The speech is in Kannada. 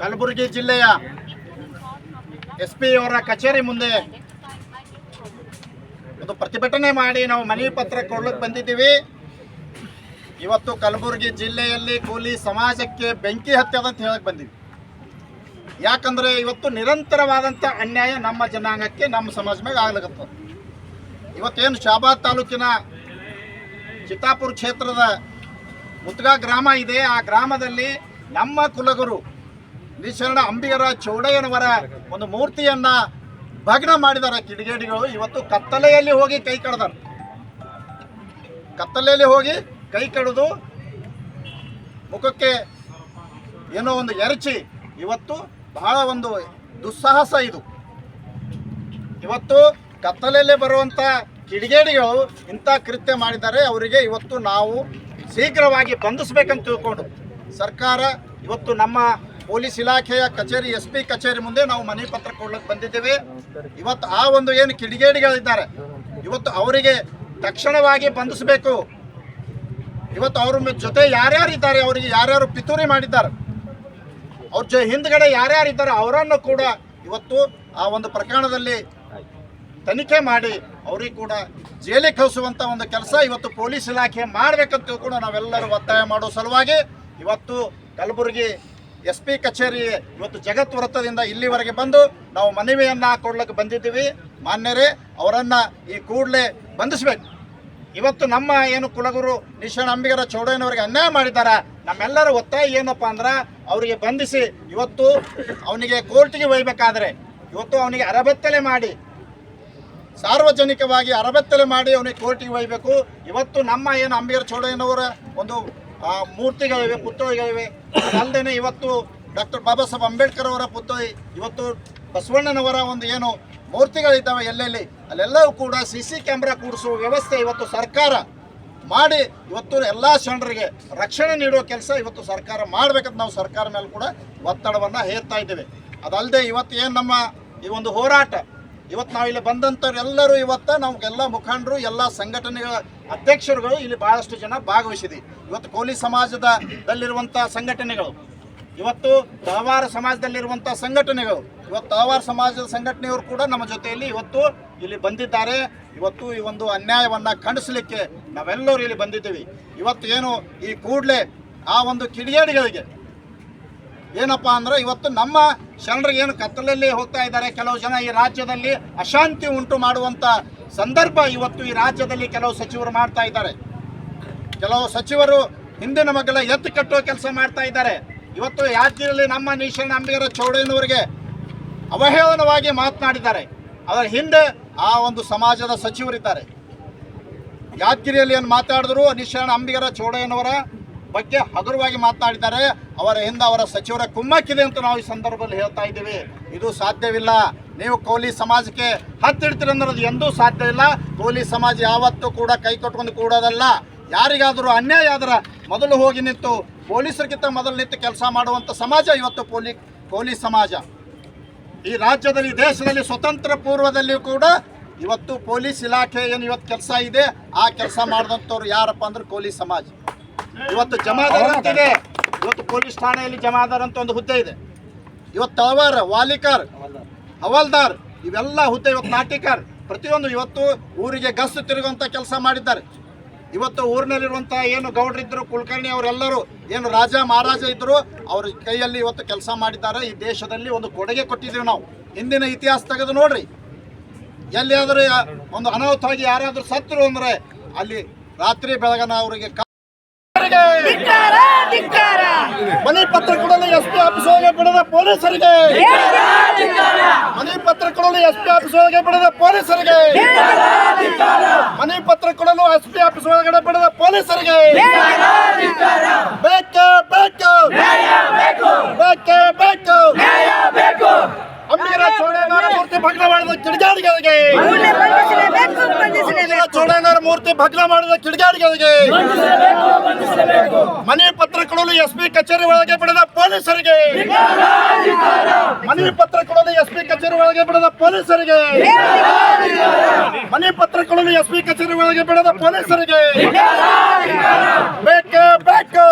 ಕಲಬುರಗಿ ಜಿಲ್ಲೆಯ ಎಸ್ ಪಿ ಅವರ ಕಚೇರಿ ಮುಂದೆ ಒಂದು ಪ್ರತಿಭಟನೆ ಮಾಡಿ ನಾವು ಮನವಿ ಪತ್ರ ಕೊಡ್ಲಿಕ್ಕೆ ಬಂದಿದ್ದೀವಿ. ಇವತ್ತು ಕಲಬುರಗಿ ಜಿಲ್ಲೆಯಲ್ಲಿ ಕೂಲಿ ಸಮಾಜಕ್ಕೆ ಬೆಂಕಿ ಹತ್ಯದ ಅಂತ ಹೇಳಕ್ ಬಂದಿವಿ. ಯಾಕಂದ್ರೆ ಇವತ್ತು ನಿರಂತರವಾದಂಥ ಅನ್ಯಾಯ ನಮ್ಮ ಜನಾಂಗಕ್ಕೆ, ನಮ್ಮ ಸಮಾಜ ಮೇಲೆ ಆಗ್ಲಿಕತ್ತದ. ಇವತ್ತೇನು ಶಾಬಾದ್ ತಾಲೂಕಿನ ಚಿತ್ತಾಪುರ ಕ್ಷೇತ್ರದ ಮುತ್ಗಾ ಗ್ರಾಮ ಇದೆ. ಆ ಗ್ರಾಮದಲ್ಲಿ ನಮ್ಮ ಕುಲಗುರು ನಿಶರಣ ಅಂಬಿಗರ ಚೌಡಯ್ಯನವರ ಒಂದು ಮೂರ್ತಿಯನ್ನ ಭಗ್ನ ಮಾಡಿದಾರೆ ಕಿಡಿಗೇಡಿಗಳು. ಇವತ್ತು ಕತ್ತಲೆಯಲ್ಲಿ ಹೋಗಿ ಕೈ ಕಡ್ದಾರೆ. ಕತ್ತಲೆಯಲ್ಲಿ ಹೋಗಿ ಕೈ ಕಡಿದು ಮುಖಕ್ಕೆ ಏನೋ ಒಂದು ಎರಚಿ, ಇವತ್ತು ಬಹಳ ಒಂದು ದುಸ್ಸಾಹಸ ಇದು. ಇವತ್ತು ಕತ್ತಲೆಯಲ್ಲಿ ಬರುವಂತ ಕಿಡಿಗೇಡಿಗಳು ಇಂಥ ಕೃತ್ಯ ಮಾಡಿದ್ದಾರೆ. ಅವರಿಗೆ ಇವತ್ತು ನಾವು ಶೀಘ್ರವಾಗಿ ಬಂಧಿಸ್ಬೇಕಂತ ತಿಳ್ಕೊಂಡು ಸರ್ಕಾರ ಇವತ್ತು ನಮ್ಮ ಪೊಲೀಸ್ ಇಲಾಖೆಯ ಕಚೇರಿ, ಎಸ್ ಪಿ ಕಚೇರಿ ಮುಂದೆ ನಾವು ಮನವಿ ಪತ್ರ ಕೊಡ್ಲಿಕ್ಕೆ ಬಂದಿದ್ದೇವೆ. ಇವತ್ತು ಆ ಒಂದು ಏನು ಕಿಡಿಗೇಡಿಗಳಿದ್ದಾರೆ. ಇವತ್ತು ಅವರಿಗೆ ತಕ್ಷಣವಾಗಿ ಬಂಧಿಸಬೇಕು. ಇವತ್ತು ಅವ್ರ ಜೊತೆ ಯಾರ್ಯಾರು ಇದ್ದಾರೆ, ಅವರಿಗೆ ಯಾರ್ಯಾರು ಪಿತೂರಿ ಮಾಡಿದ್ದಾರೆ. ಅವ್ರ ಜೊ, ಹಿಂದ್ಗಡೆ ಯಾರ್ಯಾರು ಇದ್ದಾರೆ, ಅವರನ್ನು ಕೂಡ ಇವತ್ತು ಆ ಒಂದು ಪ್ರಕರಣದಲ್ಲಿ ತನಿಖೆ ಮಾಡಿ ಅವ್ರಿಗೆ ಕೂಡ ಜೈಲಿಗೆ ಕಳಿಸುವಂತ ಒಂದು ಕೆಲಸ ಇವತ್ತು ಪೊಲೀಸ್ ಇಲಾಖೆ ಮಾಡ್ಬೇಕಂತ ಕೂಡ ನಾವೆಲ್ಲರೂ ಒತ್ತಾಯ ಮಾಡೋ ಸಲುವಾಗಿ ಇವತ್ತು ಕಲಬುರಗಿ ಎಸ್ ಪಿ ಕಚೇರಿ ಇವತ್ತು ಜಗತ್ ವೃತ್ತದಿಂದ ಇಲ್ಲಿವರೆಗೆ ಬಂದು ನಾವು ಮನವಿಯನ್ನ ಕೊಡ್ಲಿಕ್ಕೆ ಬಂದಿದ್ದೀವಿ. ಮಾನ್ಯರೇ, ಅವರನ್ನ ಈ ಕೂಡಲೇ ಬಂಧಿಸಬೇಕು. ಇವತ್ತು ನಮ್ಮ ಏನು ಕುಲಗುರು ನಿಶಾಣ ಅಂಬಿಗರ ಚೌಡಯ್ಯನವರಿಗೆ ಅನ್ಯಾಯ ಮಾಡಿದ್ದಾರೆ ನಮ್ಮೆಲ್ಲರ ಒತ್ತಾಯ ಏನಪ್ಪಾ ಅಂದ್ರೆ, ಅವರಿಗೆ ಬಂಧಿಸಿ ಇವತ್ತು ಅವನಿಗೆ ಕೋರ್ಟಿಗೆ ಒಯ್ಬೇಕಾದ್ರೆ ಇವತ್ತು ಅವನಿಗೆ ಅರಬತ್ತಲೆ ಮಾಡಿ, ಸಾರ್ವಜನಿಕವಾಗಿ ಅರಬತ್ತಲೆ ಮಾಡಿ ಅವನಿಗೆ ಕೋರ್ಟಿಗೆ ಒಯ್ಬೇಕು ಇವತ್ತು ನಮ್ಮ ಏನು ಅಂಬಿಗರ ಚೌಡಯ್ಯನವರ ಒಂದು ಆ, ಮೂರ್ತಿಗಳಿವೆ ಪುತ್ಥಳಿಗಳಿವೆ. ಅಲ್ಲದೆ ಇವತ್ತು ಡಾಕ್ಟರ್ ಬಾಬಾ ಸಾಹೇಬ್ ಅಂಬೇಡ್ಕರ್ ಅವರ ಪುತ್ಥಳಿ ಇವತ್ತು ಬಸವಣ್ಣನವರ ಒಂದು ಏನು ಮೂರ್ತಿಗಳಿದ್ದಾವೆ ಎಲ್ಲೆಲ್ಲಿ ಅಲ್ಲೆಲ್ಲವೂ ಕೂಡ ಸಿ ಸಿ ಕ್ಯಾಮ್ರಾ ಕೂಡಿಸುವ ವ್ಯವಸ್ಥೆ ಇವತ್ತು ಸರ್ಕಾರ ಮಾಡಿ ಇವತ್ತು ಎಲ್ಲ ಶರಣರಿಗೆ ರಕ್ಷಣೆ ನೀಡುವ ಕೆಲಸ ಇವತ್ತು ಸರ್ಕಾರ ಮಾಡಬೇಕಂತ ನಾವು ಸರ್ಕಾರ ಮೇಲೆ ಕೂಡ ಒತ್ತಡವನ್ನು ಹೇರ್ತಾ ಇದ್ದೇವೆ. ಅದಲ್ಲದೆ ಇವತ್ತು ಏನು ನಮ್ಮ ಈ ಒಂದು ಹೋರಾಟ ಇವತ್ತು ನಾವು ಇಲ್ಲಿ ಬಂದಂಥವ್ರು ಎಲ್ಲರೂ ಇವತ್ತು ನಮಗೆಲ್ಲ ಮುಖಂಡರು, ಎಲ್ಲ ಸಂಘಟನೆಗಳ ಅಧ್ಯಕ್ಷರುಗಳು ಇಲ್ಲಿ ಬಹಳಷ್ಟು ಜನ ಭಾಗವಹಿಸಿದೆ ಇವತ್ತು ಕೋಲಿ ಸಮಾಜದಲ್ಲಿರುವಂಥ ಸಂಘಟನೆಗಳು, ಇವತ್ತು ತಹವಾರ ಸಮಾಜದಲ್ಲಿರುವಂಥ ಸಂಘಟನೆಗಳು, ಇವತ್ತು ತಹವಾರ ಸಮಾಜದ ಸಂಘಟನೆಯವರು ಕೂಡ ನಮ್ಮ ಜೊತೆಯಲ್ಲಿ ಇವತ್ತು ಇಲ್ಲಿ ಬಂದಿದ್ದಾರೆ. ಇವತ್ತು ಈ ಒಂದು ಅನ್ಯಾಯವನ್ನು ಖಂಡಿಸಲಿಕ್ಕೆ ನಾವೆಲ್ಲರೂ ಇಲ್ಲಿ ಬಂದಿದ್ದೀವಿ. ಇವತ್ತು ಏನು ಈ ಕೂಡಲೇ ಆ ಒಂದು ಕಿಡಿಗೇಡಿಗಳಿಗೆ ಏನಪ್ಪಾ ಅಂದ್ರೆ ಇವತ್ತು ನಮ್ಮ ಶರಣರು ಏನು ಕತ್ತಲಲ್ಲಿ ಹೋಗ್ತಾ ಇದ್ದಾರೆ, ಕೆಲವು ಜನ ಈ ರಾಜ್ಯದಲ್ಲಿ ಅಶಾಂತಿ ಉಂಟು ಮಾಡುವಂತ ಸಂದರ್ಭ ಇವತ್ತು ಈ ರಾಜ್ಯದಲ್ಲಿ ಕೆಲವು ಸಚಿವರು ಮಾಡ್ತಾ ಇದ್ದಾರೆ. ಕೆಲವು ಸಚಿವರು ಹಿಂದಿನ ಮಗಳ ಎತ್ತು ಕಟ್ಟುವ ಕೆಲಸ ಮಾಡ್ತಾ ಇದ್ದಾರೆ. ಇವತ್ತು ರಾಜ್ಯದಲ್ಲಿ ನಮ್ಮ ನೀಶರಣ ಅಂಬಿಗರ ಚೌಡಯ್ಯನವರಿಗೆ ಅವಹೇಳನವಾಗಿ ಮಾತನಾಡಿದ್ದಾರೆ. ಅದರ ಹಿಂದೆ ಆ ಒಂದು ಸಮಾಜದ ಸಚಿವರಿದ್ದಾರೆ. ಯಾದಗಿರಿಯಲ್ಲಿ ಏನು ಮಾತಾಡಿದ್ರು ನಿಶರಣ ಅಂಬಿಗರ ಚೌಡಯ್ಯನವರ ಬಗ್ಗೆ ಹಗುರವಾಗಿ ಮಾತನಾಡಿದ್ದಾರೆ. ಅವರ ಹಿಂದೆ ಅವರ ಸಚಿವರ ಕುಮ್ಮಕ್ಕಿದೆ ಅಂತ ನಾವು ಈ ಸಂದರ್ಭದಲ್ಲಿ ಹೇಳ್ತಾ ಇದ್ದೀವಿ. ಇದು ಸಾಧ್ಯವಿಲ್ಲ. ನೀವು ಕೋಲಿ ಸಮಾಜಕ್ಕೆ ಹತ್ತಿಡ್ತೀರಿ ಅದು ಎಂದೂ ಸಾಧ್ಯವಿಲ್ಲ ಕೋಲಿ ಸಮಾಜ ಯಾವತ್ತೂ ಕೂಡ ಕೈ ಕಟ್ಕೊಂಡು ಕೂಡೋದಲ್ಲ. ಯಾರಿಗಾದರೂ ಅನ್ಯಾಯ ಆದ್ರೆ ಮೊದಲು ಹೋಗಿ ನಿಂತು ಪೊಲೀಸರಿಗಿಂತ ಮೊದಲು ನಿಂತು ಕೆಲಸ ಮಾಡುವಂಥ ಸಮಾಜ ಇವತ್ತು ಪೊಲೀ, ಕೋಲಿ ಸಮಾಜ. ಈ ರಾಜ್ಯದಲ್ಲಿ ದೇಶದಲ್ಲಿ ಸ್ವತಂತ್ರ ಪೂರ್ವದಲ್ಲಿಯೂ ಕೂಡ ಇವತ್ತು ಪೊಲೀಸ್ ಇಲಾಖೆ ಏನು ಇವತ್ತು ಕೆಲಸ ಇದೆ. ಆ ಕೆಲಸ ಮಾಡಿದಂಥವ್ರು ಯಾರಪ್ಪ ಅಂದ್ರೆ ಕೋಲಿ ಸಮಾಜ. ಇವತ್ತು ಜಮಾದಾರ್ ಅಂತಿದೆ. ಇವತ್ತು ಪೊಲೀಸ್ ಠಾಣೆಯಲ್ಲಿ ಜಮಾದಾರ್ ಅಂತ ಒಂದು ಹುದ್ದೆ ಇದೆ. ಇವತ್ತು ತಳವಾರ, ವಾಲಿಕರ್, ಹವಾಲ್ದಾರ್, ಇವೆಲ್ಲ ಹುದ್ದೆ ಇವತ್ತು ನಾಟಿಕಾರ್. ಪ್ರತಿಯೊಂದು ಇವತ್ತು ಊರಿಗೆ ಗಸ್ತು ತಿರುಗುವಂತ ಕೆಲಸ ಮಾಡಿದ್ದಾರೆ. ಇವತ್ತು ಊರಿನಲ್ಲಿರುವಂಥ ಏನು ಗೌಡ್ರಿದ್ರು ಕುಲಕರ್ಣಿ ಅವರೆಲ್ಲರೂ, ಏನು ರಾಜ ಮಹಾರಾಜ ಇದ್ರು, ಅವ್ರ ಕೈಯಲ್ಲಿ ಇವತ್ತು ಕೆಲಸ ಮಾಡಿದ್ದಾರೆ. ಈ ದೇಶದಲ್ಲಿ ಒಂದು ಕೊಡುಗೆ ಕೊಟ್ಟಿದ್ದೀವಿ ನಾವು. ಹಿಂದಿನ ಇತಿಹಾಸ ತೆಗೆದು ನೋಡ್ರಿ. ಎಲ್ಲಿಯಾದರೂ ಒಂದು ಅನಾಹುತವಾಗಿ ಯಾರಾದರೂ ಸತ್ತರು ಅಂದ್ರೆ ಅಲ್ಲಿ ರಾತ್ರಿ ಬೆಳಗನ ಅವರಿಗೆ ಧಿಕ್ಕಾರ ಧಿಕ್ಕಾರ ಮನೆ ಪತ್ರ ಕೊಡಲು ಎಸ್ ಪಿ ಆಫೀಸ್ ಒಳಗೆ ಬಿಡದ ಪೊಲೀಸರಿಗೆ. ಮನೆ ಪತ್ರ ಕೊಡಲು ಎಸ್ ಪಿ ಆಫೀಸ್ ಒಳಗೆ ಬಿಡದ ಪೊಲೀಸರಿಗೆ. ಮನೆ ಪತ್ರ ಕೊಡಲು ಎಸ್ ಪಿ ಆಫೀಸ್ ಒಳಗಡೆ ಬಿಡದ ಪೊಲೀಸರಿಗೆ. ಬೇಕು ಬೇಕು. ಬೇಕೇ. ಬೇಕು ಅಂಬಿಗರ ಮೂರ್ತಿ ಭಗ್ನ ಮಾಡಿದ ಕಿಡಿಗಾರಿಗಳಿಗೆ ಅಂಬಿಗರ ಮೂರ್ತಿ ಭಗ್ನ ಮಾಡಿದ ಕಿಡಿಗಾರಿಗಳಿಗೆ ಎಸ್ಪಿ ಕಚೇರಿ ಒಳಗೆ ಬಿಡದ ಪೊಲೀಸರಿಗೆ. ಮನೆ ಪತ್ರ ಕೊಡಲು ಎಸ್ಪಿ ಕಚೇರಿ ಒಳಗೆ ಬಿಡದ ಪೊಲೀಸರಿಗೆ. ಮನೆ ಪತ್ರ ಕೊಡಲು ಎಸ್ಪಿ ಕಚೇರಿ ಒಳಗೆ ಬಿಡದ ಪೊಲೀಸರಿಗೆ. ಬೇಕು ಬೇಕು.